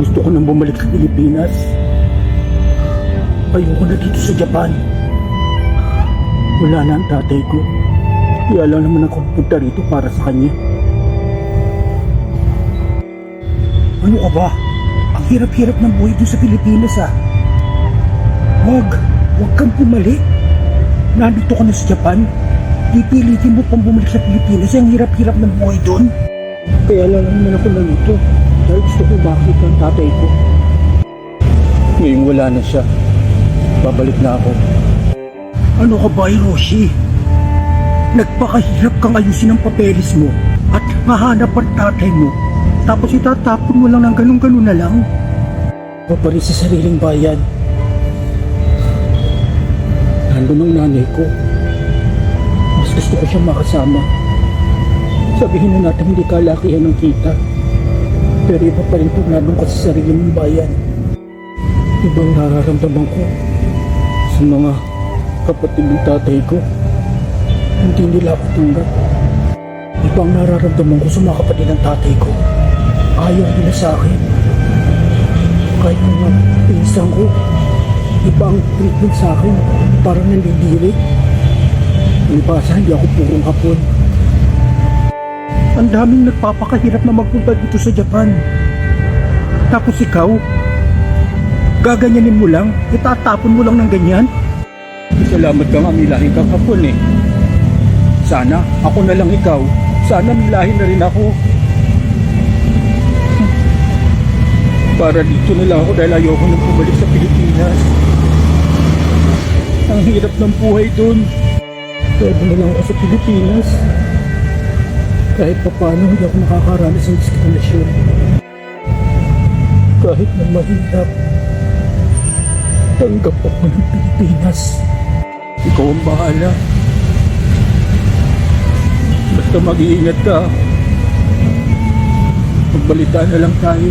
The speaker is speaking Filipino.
Gusto ko nang bumalik sa Pilipinas. Ayoko na dito sa Japan. Wala na ang tatay ko. Kaya lang naman ako punta rito para sa kanya. Ano ka ba? Ang hirap-hirap ng buhay doon sa Pilipinas ah. Wag, wag kang bumalik. Nandito ka na sa Japan. Pipilitin mo pang bumalik sa Pilipinas. Ang hirap-hirap ng buhay doon. Kaya lang naman ako nandito. Dahil gusto ko makita ang tatay ko. Ngayong wala na siya. Babalik na ako. Ano ka ba, Hiroshi? Nagpakahirap kang ayusin ang papeles mo at mahanap ang tatay mo. Tapos itatapon mo lang ng ganun-ganun na lang. Babalik sa sariling bayan. Nandun ang nanay ko. Mas gusto ko siyang makasama. Sabihin na natin hindi kalakihan ng kita. Pero iba pa rin nandun ka sa sarili mong bayan. Ibang nararamdaman ko sa mga kapatid ng tatay ko. Hindi nila ako tanggap. Ibang nararamdaman ko sa mga kapatid ng tatay ko. Ayaw nila sa akin. Kahit mga pinsan ko, ibang treatment sa akin. Parang nandidiri. Nalibasa, hindi ako purong hapon. Ang daming nagpapakahirap na magpunta dito sa Japan. Tapos ikaw, gaganyanin mo lang, itatapon mo lang ng ganyan. Salamat ka nga, milahin kang hapon eh. Sana, ako na lang ikaw. Sana milahin na rin ako. Para dito na lang ako dahil ayoko nang bumalik sa Pilipinas. Ang hirap ng buhay dun. Pwede na lang ako sa Pilipinas. Kahit pa paano hindi ako nakakaranas ng diskriminasyon. Kahit na mahirap, tanggap ako ng Pilipinas. Ikaw ang bahala. Basta mag-iingat ka. Magbalita na lang tayo.